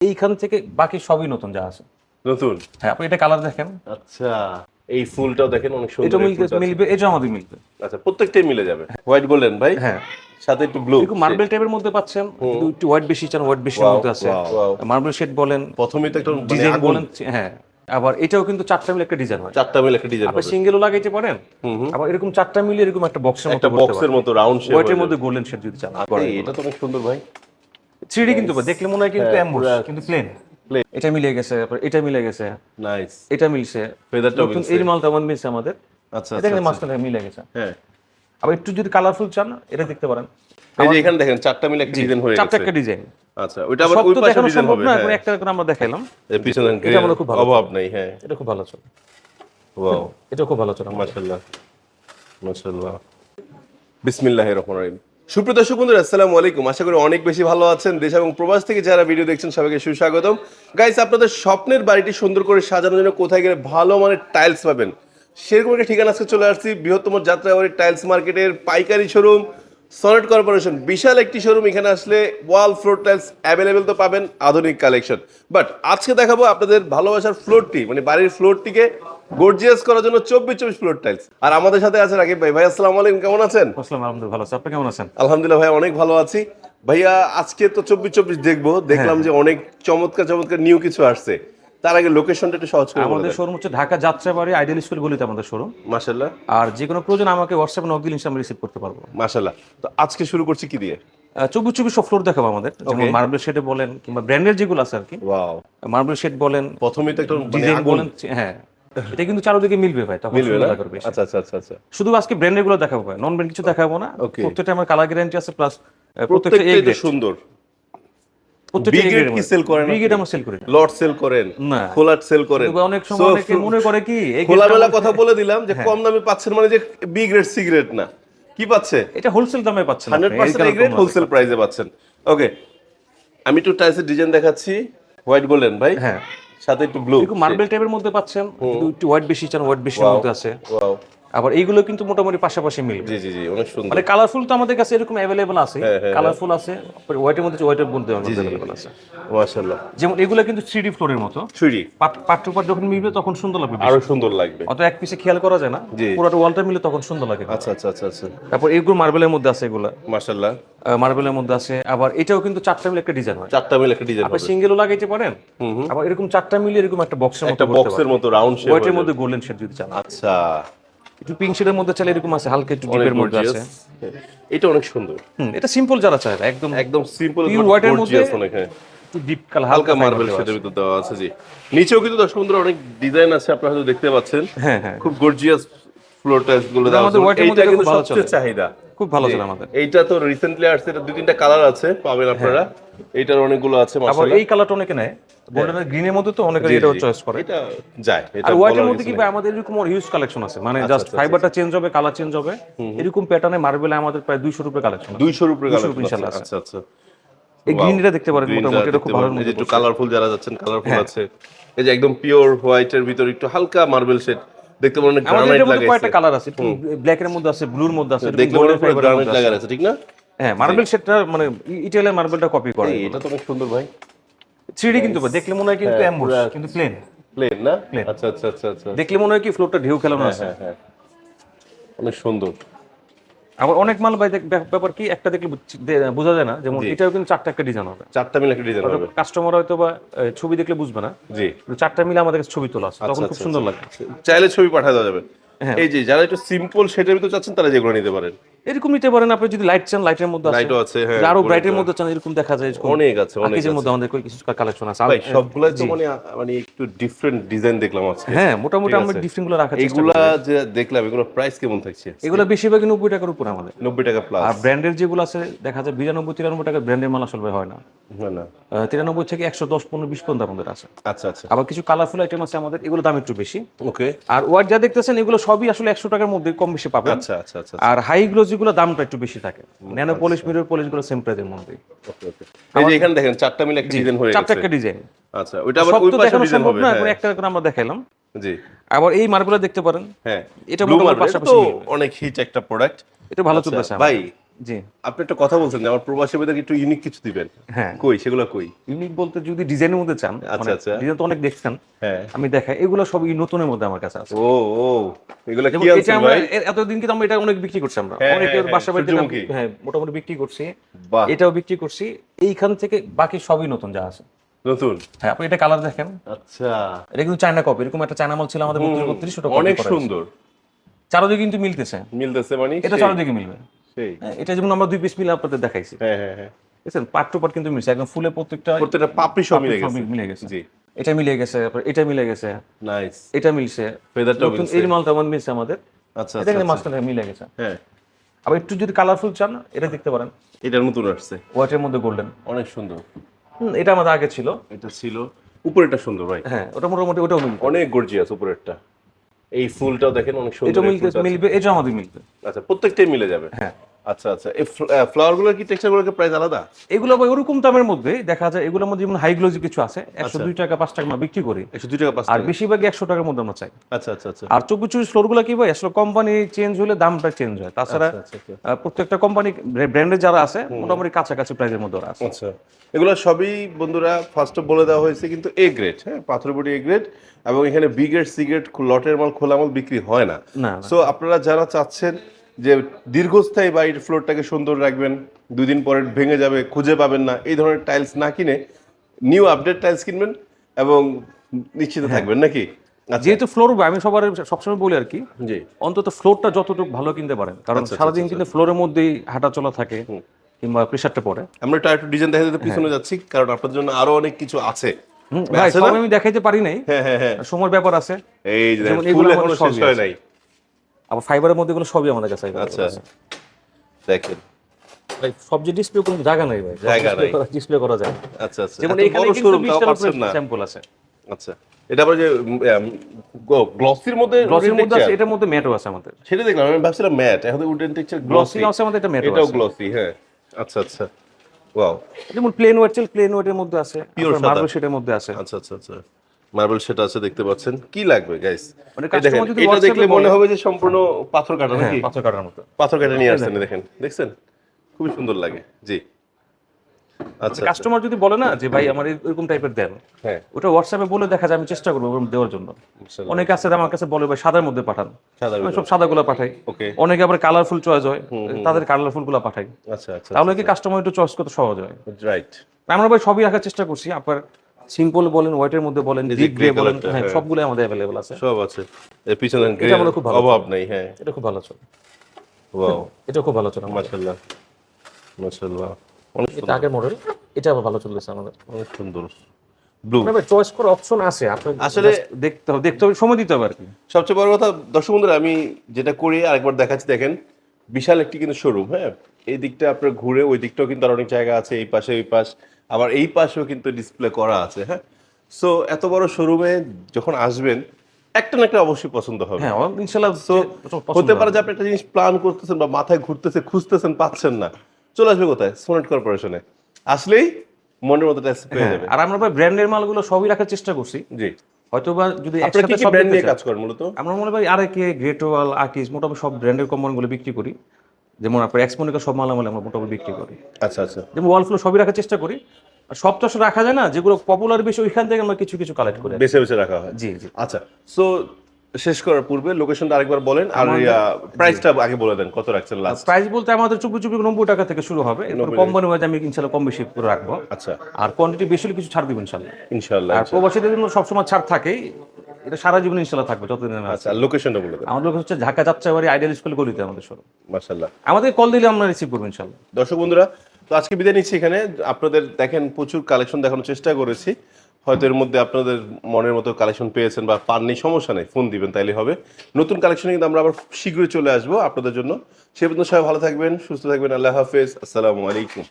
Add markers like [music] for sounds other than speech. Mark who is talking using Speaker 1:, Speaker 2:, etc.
Speaker 1: এইখান থেকে বাকি সবই নতুন যা আছে।
Speaker 2: নতুন?
Speaker 1: হ্যাঁ আপনি এটা কালার দেখেন।
Speaker 2: আচ্ছা এই ফুলটাও দেখেন অনেক সুন্দর
Speaker 1: এটা মিলবে মিলবে এটা আমাদের মিলবে।
Speaker 2: আচ্ছা প্রত্যেকটাই মিলে যাবে। হোয়াইট গোল্ডেন ভাই?
Speaker 1: হ্যাঁ।
Speaker 2: সাথে একটু ব্লু
Speaker 1: এরকম মার্বেল টাইপের মধ্যে পাচ্ছেন একটু হোয়াইট বেশি চান হোয়াইট
Speaker 2: বেশি
Speaker 1: মধ্যে আছে. মার্বেল শেড বলেন
Speaker 2: প্রথমে তো একটা মানে
Speaker 1: ডিজাইন বলেন হ্যাঁ। আবার এটাও কিন্তু চারটা মিলে একটা ডিজাইন হয়।
Speaker 2: চারটা মিলে একটা ডিজাইন
Speaker 1: আপনি সিঙ্গেলও লাগাইতে পারেন আবার এরকম চারটা মিলে এরকম একটা বক্সের মতো
Speaker 2: একটা বক্সের মতো রাউন্ড শেপ
Speaker 1: হোয়াইটের মধ্যে গোল্ডেন শেড যদি চান
Speaker 2: এটা তো অনেক সুন্দর ভাই।
Speaker 1: থ্রি কিন্তু দেখলে মনে হয় কিন্তু
Speaker 2: হ্যাঁ,
Speaker 1: কিন্তু প্লেন। এটা মিলে গেছে এটা মিলে গেছে।
Speaker 2: নাইস
Speaker 1: এটা মিলছে।
Speaker 2: ফেদারটাও
Speaker 1: নতুন
Speaker 2: মিলছে।
Speaker 1: এই মালটা আমার মিলছে আমাদের।
Speaker 2: আচ্ছা
Speaker 1: এটা
Speaker 2: আচ্ছা
Speaker 1: কিন্তু মাঝখানে মিলে গেছে।
Speaker 2: হ্যাঁ।
Speaker 1: আবার একটু যদি কালারফুল চান এটা দেখতে পারেন।
Speaker 2: এই যে এখানে দেখেন চারটা মিলে একটা ডিজাইন হয়ে
Speaker 1: চারটা
Speaker 2: গেছে।
Speaker 1: একটা ডিজাইন
Speaker 2: আচ্ছা ওইটা আবার ওই পাশে ডিজাইন হবে
Speaker 1: না
Speaker 2: হ্যাঁ।
Speaker 1: এখন একটা করে আমরা দেখাইলাম।
Speaker 2: এর পিছনে
Speaker 1: এটা আমার খুব ভালো
Speaker 2: অভাব নাই হ্যাঁ।
Speaker 1: এটা খুব ভালো চলে।
Speaker 2: ওয়াও
Speaker 1: এটা খুব ভালো চলে।
Speaker 2: মাশাআল্লাহ। মাশাআল্লাহ। বিসমিল্লাহির রহমানির রহিম। সুপ্রিয় দর্শক বন্ধুরা, আসসালামু আলাইকুম। আশা করি অনেক বেশি ভালো আছেন। দেশ এবং প্রবাস থেকে যারা ভিডিও দেখছেন, সবাইকে সুস্বাগতম। গাইস আপনাদের স্বপ্নের বাড়িটি সুন্দর করে সাজানোর জন্য কোথায় গেলে ভালো মানের টাইলস পাবেন? সেরকম একটা ঠিকানা আজকে চলে আসছি। বৃহত্তম যাত্রাবাড়ি টাইলস মার্কেটের পাইকারি শোরুম সনেট কর্পোরেশন বিশাল একটি শোরুম এখানে আসলে ওয়াল ফ্লোর টাইলস অ্যাভেলেবেল তো পাবেন আধুনিক কালেকশন বাট আজকে দেখাবো আপনাদের ভালোবাসার ফ্লোরটি মানে বাড়ির ফ্লোরটিকে গর্জিয়াস করার জন্য চব্বিশ চব্বিশ ফ্লোর টাইলস আর আমাদের সাথে আছে রাকিব ভাই। ভাই আসসালামু আলাইকুম কেমন আছেন?
Speaker 1: আসসালাম আলহামদুলিল্লাহ ভালো আছে। আপনি কেমন আছেন?
Speaker 2: আলহামদুলিল্লাহ ভাই অনেক ভালো আছি। ভাইয়া আজকে তো চব্বিশ চব্বিশ দেখব দেখলাম যে অনেক চমৎকার চমৎকার নিউ কিছু আসছে। তার আগে লোকেশনটা একটু সহজ করে
Speaker 1: আমাদের শোরুম হচ্ছে ঢাকা যাত্রাবাড়ি আইডিয়াল স্কুল গলিতে আমাদের শোরুম
Speaker 2: মাশাল্লাহ
Speaker 1: আর যে কোনো প্রয়োজন আমাকে হোয়াটসঅ্যাপে নক দিলে আমি রিসিভ করতে পারব।
Speaker 2: মাশাল্লাহ তো আজকে শুরু করছি কি দিয়ে?
Speaker 1: চব্বিশ চব্বিশ সব ফ্লোর দেখাবো আমাদের। যেমন মার্বেল শেডে বলেন কিংবা ব্র্যান্ডের যেগুলো আছে আর কি।
Speaker 2: ওয়াও
Speaker 1: মার্বেল শেড বলেন
Speaker 2: প্রথমেই তো একটা
Speaker 1: ডিজাইন বলেন হ্যাঁ। এটা কিন্তু চারোদিকে মিলবে ভাই তখন
Speaker 2: না?
Speaker 1: সুন্দর
Speaker 2: আচ্ছা আচ্ছা আচ্ছা আচ্ছা।
Speaker 1: শুধু আজকে ব্র্যান্ডেরগুলো দেখাবো ভাই নন ব্র্যান্ড কিছু দেখাবো না. প্রত্যেকটা আমার কালার গ্যারান্টি আছে প্লাস প্রত্যেকটা
Speaker 2: সুন্দর।
Speaker 1: প্রত্যেকটা
Speaker 2: কি sell করেন
Speaker 1: ব্রিগেড আমরা সেল করি
Speaker 2: লট সেল করেন
Speaker 1: না।
Speaker 2: খোলাট সেল করেন।
Speaker 1: অনেক সময় অনেকে মনে করে কি
Speaker 2: খোলামেলা কথা বলে দিলাম যে
Speaker 1: হ্যাঁ।
Speaker 2: কম দামে পাচ্ছেন মানে যে বি গ্রেড সিগারেট না। কি পাচ্ছে?
Speaker 1: এটা হোলসেল দামে পাচ্ছেন আপনি,
Speaker 2: হান্ড্রেড
Speaker 1: এই
Speaker 2: পার্সেন্ট
Speaker 1: কারণে
Speaker 2: গ্রেড হোলসেল প্রাইসে পাচ্ছেন। ওকে আমি একটু টাইলসের ডিজাইন দেখাচ্ছি। হোয়াইট গোল্ডেন ভাই।
Speaker 1: হ্যাঁ।
Speaker 2: সাথে একটু ব্লু
Speaker 1: এরকম মার্বেল টাইপের মধ্যে পাচ্ছেন একটু হোয়াইট বেশি চান হোয়াইট
Speaker 2: Wow.
Speaker 1: মধ্যে আছে।
Speaker 2: ওয়াও
Speaker 1: আবার এইগুলো কিন্তু মোটামুটি পাশাপাশি মিলবে।
Speaker 2: জি জি জি অনেক সুন্দর।
Speaker 1: মানে কালারফুল তো আমাদের কাছে এরকম অ্যাভেলেবল আছে।
Speaker 2: হ্যাঁ, হ্যাঁ,
Speaker 1: কালারফুল আছে হোয়াইটের মধ্যে হোয়াইটের মধ্যে অ্যাভেলেবল আছে।
Speaker 2: মাশাআল্লাহ।
Speaker 1: যেমন এগুলো কিন্তু থ্রি ডি ফ্লোরের মতো।
Speaker 2: ছুরি
Speaker 1: পাট পাট টু পাট যখন মিলবে তখন সুন্দর লাগবে
Speaker 2: আরও সুন্দর লাগবে।
Speaker 1: অত এক পিসে খেয়াল করা যায় না। পুরোটা ওয়ালটা মিলে তখন সুন্দর লাগে।
Speaker 2: আচ্ছা আচ্ছা আচ্ছা আচ্ছা।
Speaker 1: তারপর এগুলো মার্বেলের মধ্যে আছে এগুলো।
Speaker 2: মাশাআল্লাহ।
Speaker 1: মার্বেলের মধ্যে আছে। আবার এটাও কিন্তু চারটা মিলে একটা ডিজাইন হয়।
Speaker 2: চারটা মিলে একটা ডিজাইন
Speaker 1: আপনি সিঙ্গেলও লাগাইতে পারেন। আবার এরকম চারটা মিলে এরকম একটা বক্সের মতো
Speaker 2: একটা বক্সের মতো রাউন্ড শেপ
Speaker 1: হোয়াইটের মধ্যে গোল্ডেন শেড যদি চান।
Speaker 2: আচ্ছা।
Speaker 1: একটু পিঙ্ক শেডের মধ্যে চাইলে এরকম আছে হালকা একটু ডিপের মধ্যে আছে।
Speaker 2: এটা অনেক সুন্দর।
Speaker 1: এটা সিম্পল যারা চায় একদম
Speaker 2: একদম সিম্পল
Speaker 1: পিওর white মধ্যে-
Speaker 2: অনেক হ্যাঁ।
Speaker 1: ডিপ কালার
Speaker 2: হালকা মার্বেল সেটার ভিতর দেওয়া আছে জি। নিচেও কিন্তু দর্শক বন্ধুরা অনেক ডিজাইন আছে আপনারা হয়তো দেখতে পাচ্ছেন।
Speaker 1: হ্যাঁ হ্যাঁ।
Speaker 2: খুব গর্জিয়াস ফ্লোর টাইলসগুলো দেওয়া
Speaker 1: আমাদের
Speaker 2: আছে
Speaker 1: মধ্যে খুব
Speaker 2: কিন্তু
Speaker 1: ভালো চলে।
Speaker 2: চাহিদা।
Speaker 1: খুব ভালো ছিল আমাদের।
Speaker 2: এইটা তো রিসেন্টলি আসছে এটা দুই তিনটা কালার আছে পাবেন আপনারা। এইটার অনেকগুলো আছে
Speaker 1: আবার এই কালারটা অনেকে নেয়। গোল্ডেন গ্রিনের মধ্যে তো অনেকে এটাও চয়েস করে।
Speaker 2: এটা যায় এটা
Speaker 1: হোয়াইটের মধ্যে কি ভাই আমাদের এরকম হিউজ কালেকশন আছে। মানে জাস্ট ফাইবারটা চেঞ্জ হবে কালার চেঞ্জ হবে। এরকম প্যাটার্নে মার্বেলে আমাদের প্রায় 200 রুপে কালেকশন
Speaker 2: নেই। 200 উপরে
Speaker 1: 200
Speaker 2: কালার
Speaker 1: ইনশাআল্লাহ
Speaker 2: আচ্ছা আচ্ছা।
Speaker 1: এই গ্রিনটা দেখতে পারেন মোটামুটি এটা খুব ভালো
Speaker 2: একটু কালারফুল যারা যাচ্ছেন কালারফুল আছে। এই যে একদম পিওর হোয়াইটের ভিতর একটু হালকা মার্বেল শেড দেখতে
Speaker 1: মনে
Speaker 2: গ্রানাইট লাগে
Speaker 1: কয়েকটা কালার আছে ব্ল্যাক এর মধ্যে আছে ব্লুর মধ্যে আছে
Speaker 2: দেখলে মনে হয় গ্রানাইট লাগা আছে। ঠিক না?
Speaker 1: হ্যাঁ মার্বেল সেটটা মানে ইটালিয়ান মার্বেলটা কপি করে।
Speaker 2: এটা তো অনেক সুন্দর ভাই।
Speaker 1: 3D কিন্তু দেখলে মনে হয়
Speaker 2: হ্যাঁ,
Speaker 1: কিন্তু অ্যাম্বুস কিন্তু প্লেন
Speaker 2: প্লেন না? আচ্ছা আচ্ছা আচ্ছা আচ্ছা।
Speaker 1: দেখলে মনে হয় কি ফ্লোরটা ঢেউ খেলানো আছে।
Speaker 2: হ্যাঁ হ্যাঁ। অনেক সুন্দর।
Speaker 1: আবার অনেক মাল ভাই ব্যাপার কি একটা দেখলে বুঝ- যায় না। যেমন এটাও কিন্তু চারটা একটা ডিজাইন হবে।
Speaker 2: চারটা মিলে একটা ডিজাইন হবে।
Speaker 1: কাস্টমার হয়তো বা ছবি দেখলে বুঝবে না।
Speaker 2: জি।
Speaker 1: চারটা মিলে আমাদের কাছে ছবি তোলা আছে। তখন খুব সুন্দর লাগে।
Speaker 2: চাইলে ছবি পাঠিয়ে দেওয়া যাবে।
Speaker 1: হ্যাঁ।
Speaker 2: এই যে যারা একটু সিম্পল সেটের ভিতর চাচ্ছেন তারা যেগুলো নিতে পারেন।
Speaker 1: এরকম নিতে পারেন আপনি যদি লাইট চান লাইটের মধ্যে আছে
Speaker 2: লাইটও আছে। হ্যাঁ
Speaker 1: আরও ব্রাইটের মধ্যে চান এরকম দেখা যায়
Speaker 2: অনেক আছে অনেক
Speaker 1: আকিজের মধ্যে আমাদের কিছু কালেকশন আছে।
Speaker 2: ভাই সবগুলাই তো মানে মানে একটু ডিফারেন্ট ডিজাইন দেখলাম আজকে।
Speaker 1: হ্যাঁ মোটামুটি আমরা ডিফারেন্টগুলো রাখার চেষ্টা
Speaker 2: এগুলা যে দেখলাম এগুলো প্রাইস কেমন থাকছে
Speaker 1: এগুলো বেশিরভাগই নব্বই টাকার উপর আমাদের।
Speaker 2: নব্বই টাকা প্লাস
Speaker 1: আর ব্র্যান্ডের যেগুলো আছে দেখা যায় বিরানব্বই তিরানব্বই টাকা ব্র্যান্ডের মাল আসলে হয় না।
Speaker 2: না
Speaker 1: আহ, তিরানব্বই থেকে একশো দশ পনেরো বিশ পর্যন্ত আমাদের আছে।
Speaker 2: আচ্ছা আচ্ছা।
Speaker 1: আবার কিছু কালারফুল আইটেম আছে আমাদের এগুলো দাম একটু বেশি।
Speaker 2: ওকে
Speaker 1: আর ওয়ার যা দেখতেছেন এগুলো সবই আসলে একশো টাকার মধ্যে কম বেশি পাবেন।
Speaker 2: আচ্ছা আচ্ছা আচ্ছা
Speaker 1: আর হাই গ্লোজিগুলো দামটা একটু বেশি থাকে। ন্যানো পলিশ মিরর পলিশগুলো সেম প্রাইজের মধ্যে
Speaker 2: এই যে এখানে দেখেন চারটা মিলে একটা ডিজাইন হয়ে
Speaker 1: চারটা একটা ডিজাইন
Speaker 2: আচ্ছা ওইটা আবার ওই পাশে ডিজাইন হবে
Speaker 1: না
Speaker 2: হ্যাঁ
Speaker 1: এখন একটা করে আমরা দেখাইলাম।
Speaker 2: জি।
Speaker 1: আবার এই মার্বেলটা দেখতে পারেন।
Speaker 2: হ্যাঁ।
Speaker 1: এটা মোটামুটি পাশাপাশি
Speaker 2: অনেক হিট একটা প্রোডাক্ট
Speaker 1: এটা ভালো চলতেছে
Speaker 2: ভাই
Speaker 1: জি।
Speaker 2: আপনি একটা কথা বলছেন আমার প্রবাসী ভাইদেরকে একটু ইউনিক কিছু দিবেন।
Speaker 1: হ্যাঁ।
Speaker 2: কই? সেগুলো কই?
Speaker 1: ইউনিক বলতে যদি ডিজাইনের মধ্যে চান
Speaker 2: আচ্ছা, আচ্ছা।
Speaker 1: ডিজাইন তো অনেক দেখছেন।
Speaker 2: হ্যাঁ।
Speaker 1: আমি দেখাই। এগুলো সব নতুনের মধ্যে আমার কাছে আছে।
Speaker 2: ও ও। এগুলো কি
Speaker 1: আমরা
Speaker 2: ভাই?
Speaker 1: এতদিন কিন্তু আমরা এটা অনেক বিক্রি করছি আমরা।
Speaker 2: হ্যাঁ,
Speaker 1: অনেকের
Speaker 2: হ্যাঁ,
Speaker 1: বাসা বাড়িতে হ্যাঁ মোটামুটি বিক্রি করছি। এটাও বিক্রি করছি। এইখান থেকে বাকি সবই নতুন যা আছে।
Speaker 2: নতুন?
Speaker 1: হ্যাঁ আপনি এটা কালার দেখেন।
Speaker 2: আচ্ছা।
Speaker 1: এটা কিন্তু চায়না কপি এরকম একটা চায়না মাল ছিল আমাদের বত্রিশ বত্রিশ
Speaker 2: অনেক সুন্দর।
Speaker 1: চারোদিকে কিন্তু মিলতেছে।
Speaker 2: মিলতেছে মানে
Speaker 1: এটা চারোদিকে মিলবে। হ্যাঁ, এটা যেমন আমরা দুই পিস মিলে আপনাদের দেখাইছি।
Speaker 2: হ্যাঁ হ্যাঁ হ্যাঁ।
Speaker 1: বুঝছেন পার্ট টু পার্ট কিন্তু মিলছে একদম ফুলে প্রত্যেকটা
Speaker 2: প্রত্যেকটা পাপড়ি সব মিলে গেছে।
Speaker 1: মিলে গেছে।
Speaker 2: জি।
Speaker 1: এটা মিলে গেছে তারপর এটা মিলে গেছে।
Speaker 2: নাইস
Speaker 1: এটা মিলছে।
Speaker 2: ফেদারটাও
Speaker 1: নতুন
Speaker 2: মিলছে।
Speaker 1: এই মালটা আমার মিলছে আমাদের।
Speaker 2: আচ্ছা
Speaker 1: এটা
Speaker 2: আচ্ছা
Speaker 1: কিন্তু মাঝখানে মিলে গেছে।
Speaker 2: হ্যাঁ।
Speaker 1: আবার একটু যদি কালারফুল চান এটা দেখতে পারেন।
Speaker 2: এটা নতুন আসছে।
Speaker 1: হোয়াইটের মধ্যে গোল্ডেন
Speaker 2: অনেক সুন্দর।
Speaker 1: এটা আমাদের আগে ছিল।
Speaker 2: এটা ছিল। উপরেরটা সুন্দর ভাই।
Speaker 1: হ্যাঁ ওটা মোটামুটি ওটাও
Speaker 2: অনেক গর্জিয়াস উপরেরটা। এই ফুলটাও দেখেন অনেক সুন্দর
Speaker 1: এটা। মিলবে এটা আমাদের মিলবে।
Speaker 2: আচ্ছা প্রত্যেকটাই মিলে যাবে।
Speaker 1: হ্যাঁ।
Speaker 2: আচ্ছা আচ্ছা। এই ফ্লাওয়ারগুলোর কি টেক্সচারগুলোর প্রাইস আলাদা?
Speaker 1: এগুলো আবার ওরকম দামের মধ্যে দেখা যায় এগুলোর মধ্যে যেমন হাই গ্লোজি কিছু আছে একশো
Speaker 2: আচ্ছা।
Speaker 1: দুই টাকা পাঁচ টাকা আমরা বিক্রি করি।
Speaker 2: একশো দুই টাকা পাঁচ
Speaker 1: আর বেশিরভাগই একশো টাকার মধ্যে আমরা চাই।
Speaker 2: আচ্ছা আচ্ছা আচ্ছা।
Speaker 1: আর ফ্লোরগুলো কি ভাই আসলে কোম্পানি চেঞ্জ হলে দামটা চেঞ্জ হয়। তাছাড়া
Speaker 2: আচ্ছা, আচ্ছা,
Speaker 1: প্রত্যেকটা কোম্পানি ব্র্যান্ডের যারা আছে মোটামুটি কাছাকাছি প্রাইসের মধ্যে আছে।
Speaker 2: আচ্ছা। এগুলো সবই বন্ধুরা ফার্স্ট বলে দেওয়া হয়েছে কিন্তু এ গ্রেড হ্যাঁ? পাথরবুড়ি এ গ্রেড এবং এখানে বি গ্রেড সি গ্রেড লটের মাল খোলা মাল বিক্রি হয় না।
Speaker 1: না
Speaker 2: সো আপনারা যারা চাচ্ছেন যে দীর্ঘস্থায়ী বাড়ির ফ্লোরটাকে সুন্দর রাখবেন দুই দিন পরে ভেঙে যাবে খুঁজে পাবেন না এই ধরনের টাইলস না কিনে নিউ আপডেট টাইলস কিনবেন এবং নিশ্চিত থাকবেন নাকি? আচ্ছা।
Speaker 1: যেহেতু ফ্লোর আমি সবার সবসময় বলি আর কি
Speaker 2: জি।
Speaker 1: অন্তত ফ্লোরটা যতটুকু ভালো কিনতে পারেন কারণ
Speaker 2: আচ্ছা,
Speaker 1: সারাদিন কিন্তু ফ্লোরের মধ্যেই হাঁটা চলা থাকে কিংবা প্রেশারটা পড়ে।
Speaker 2: আমরা একটু ডিজাইন দেখাতে পিছনে যাচ্ছি কারণ আপনাদের জন্য আরও অনেক কিছু আছে?
Speaker 1: আমি দেখাইতে পারি নাই।
Speaker 2: হ্যাঁ হ্যাঁ হ্যাঁ।
Speaker 1: সময়ের ব্যাপার আছে।
Speaker 2: এই
Speaker 1: যেমন এগুলো
Speaker 2: শেষ হয় নাই।
Speaker 1: আবার ফাইবারের মধ্যে এগুলো সবই আমাদের কাছে
Speaker 2: আচ্ছা। দেখেন।
Speaker 1: ভাই সব যে ডিসপ্লে কোনো জায়গা নেই ভাই।
Speaker 2: জায়গা নাই।
Speaker 1: ডিসপ্লে করা যায়।
Speaker 2: আচ্ছা আচ্ছা।
Speaker 1: যেমন এখানে কিন্তু
Speaker 2: showroom, তাও
Speaker 1: 20টার
Speaker 2: না।
Speaker 1: স্যাম্পল আছে।
Speaker 2: আচ্ছা। এটা আবার যে গ্লসির মধ্যে
Speaker 1: গ্লসির মধ্যে আছে এটার মধ্যে ম্যাটও আছে আমাদের।
Speaker 2: সেটা দেখলাম আমি ভাবছিলাম ম্যাট এখন উডেন টেক্সচার
Speaker 1: গ্লসি আছে আমাদের এটা ম্যাটও
Speaker 2: এটাও গ্লসি হ্যাঁ। আচ্ছা আচ্ছা। ওয়াও
Speaker 1: যেমন প্লেন ওয়েট প্লেন ওয়েটের মধ্যে আছে। মার্বেল শেডের মধ্যে আছে।
Speaker 2: আচ্ছা আচ্ছা আচ্ছা। মার্বেল সেটা আছে দেখতে পাচ্ছেন। কি লাগবে গাইস
Speaker 1: মানে
Speaker 2: দেখেন এটা দেখলে মনে হবে যে সম্পূর্ণ পাথর কাটা
Speaker 1: হ্যাঁ
Speaker 2: নাকি?
Speaker 1: পাথর কাটার মতো।
Speaker 2: পাথর কাটা নিয়ে আসছেন দেখেন। দেখছেন? খুবই সুন্দর লাগে জি। আচ্ছা আচ্ছা।
Speaker 1: কাস্টমার যদি বলে না যে ভাই আমার এরকম টাইপের দেন
Speaker 2: হ্যাঁ।
Speaker 1: ওটা হোয়াটসঅ্যাপে বলে দেখা যায় আমি চেষ্টা করব ওরকম দেওয়ার জন্য। অনেকে আছে আমার কাছে বলে ভাই সাদার মধ্যে পাঠান। আমি সব সাদাগুলো পাঠাই।
Speaker 2: ওকে।
Speaker 1: অনেকে আবার কালারফুল চয়েস হয় তাদের কালারফুলগুলো পাঠাই।
Speaker 2: আচ্ছা আচ্ছা
Speaker 1: তাহলে কি কাস্টমার একটু চয়েস করতে সহজ হয়?
Speaker 2: রাইট
Speaker 1: আমরা ভাই সবই রাখার চেষ্টা করছি আপনার সিম্পল বলেন হোয়াইটের মধ্যে বলেন ডিপ গ্রে বলেন হ্যাঁ
Speaker 2: হ্যাঁ।
Speaker 1: সবগুলো আমাদের অ্যাভেলেবল আছে।
Speaker 2: সব আছে। এর পিছনে
Speaker 1: গ্রে এটা খুব ভালো
Speaker 2: অভাব নেই হ্যাঁ।
Speaker 1: এটা খুব ভালো চলে।
Speaker 2: ওয়াও [laughs]
Speaker 1: এটা খুব ভালো চলে
Speaker 2: মাশাআল্লাহ। মাশাআল্লাহ। অনেক
Speaker 1: এটা আগের মডেল এটা আবার ভালো চলতেছে আমাদের।
Speaker 2: অনেক সুন্দর। ব্লু
Speaker 1: মানে চয়েস করার অপশন আছে। আপনি
Speaker 2: আসলে-
Speaker 1: দেখতে হবে দেখতে হবে সময় দিতে হবে আর কি।
Speaker 2: সবচেয়ে বড় কথা দর্শক বন্ধুরা আমি যেটা করি আরেকবার দেখাচ্ছি দেখেন বিশাল একটি কিন্তু শোরুম হ্যাঁ। এই দিকটা আপনার ঘুরে ওই দিকটাও কিন্তু আর অনেক জায়গা আছে এই পাশে ওই পাশ। আবার এই পাশেও কিন্তু ডিসপ্লে করা আছে হ্যাঁ? সো এত বড় শোরুমে যখন আসবেন একটা না একটা অবশ্যই পছন্দ হবে।
Speaker 1: হ্যাঁ
Speaker 2: হতে পারে যে আপনি একটা জিনিস প্ল্যান করতেছেন বা মাথায় ঘুরতেছে খুঁজতেছেন পাচ্ছেন না। চলে আসবে কোথায়? সোনেট কর্পোরেশনে আসলেই মনের মতো ট্যাক্স পেয়ে
Speaker 1: হ্যাঁ,
Speaker 2: যাবে
Speaker 1: আর আমরা ভাই ব্র্যান্ডের মালগুলো সবই রাখার চেষ্টা করছি।
Speaker 2: জি।
Speaker 1: হয়তো বা যদি একসাথে সব
Speaker 2: ব্র্যান্ড নিয়ে কাজ করেন মূলত?
Speaker 1: আমরা মনে করি আরেকে গ্রেটওয়াল আর্টিস্ট মোটামুটি সব ব্র্যান্ডের কোম্পানিগুলো বিক্রি করি। যেমন আপনার এক্সপোনিকা সব মালামাল আমরা মোটামুটি বিক্রি করি।
Speaker 2: আচ্ছা আচ্ছা।
Speaker 1: যেমন ওয়ালফ্লো সবই রাখার চেষ্টা করি। আর সব তো রাখা যায় না যেগুলো পপুলার বেশি ওইখান থেকে আমরা কিছু কিছু কালেক্ট করি
Speaker 2: বেছে বেছে রাখা হয়।
Speaker 1: জি জি।
Speaker 2: আচ্ছা সো শেষ করার পূর্বে লোকেশনটা আরেকবার বলেন আর প্রাইসটা আগে বলে দেন কত রাখছেন লাস্ট
Speaker 1: প্রাইস বলতে আমাদের চুপি চুপি নব্বই টাকা থেকে শুরু হবে। কোম্পানি ওয়াইজ আমি ইনশাল্লাহ কম বেশি করে রাখব।
Speaker 2: আচ্ছা।
Speaker 1: আর কোয়ান্টিটি বেশি হলে কিছু ছাড় দিব ইনশাল্লাহ।
Speaker 2: ইনশাআল্লাহ
Speaker 1: আর প্রবাসীদের জন্য সবসময় ছাড় থাকেই। এটা সারা জীবন ইনশাল্লাহ থাকবে যতদিন আমি।
Speaker 2: আচ্ছা লোকেশনটা বলে দেন।
Speaker 1: আমাদের হচ্ছে ঢাকা যাত্রাবাড়ি আইডিয়াল স্কুল গলিতে আমাদের শোরুম
Speaker 2: মাশাআল্লাহ।
Speaker 1: আমাদের কল দিলে আমরা রিসিভ করব ইনশাল্লাহ
Speaker 2: দর্শক বন্ধুরা তো আজকে বিদায় নিচ্ছি এখানে। আপনাদের দেখেন প্রচুর কালেকশন দেখানোর চেষ্টা করেছি। হয়তো এর মধ্যে আপনাদের মনের মতো কালেকশন পেয়েছেন বা পাননি সমস্যা নেই ফোন দিবেন তাইলে হবে। নতুন কালেকশনে কিন্তু আমরা আবার শীঘ্রই চলে আসব আপনাদের জন্য। সে পর্যন্ত সবাই ভালো থাকবেন সুস্থ থাকবেন আল্লাহ হাফেজ আসসালামু আলাইকুম।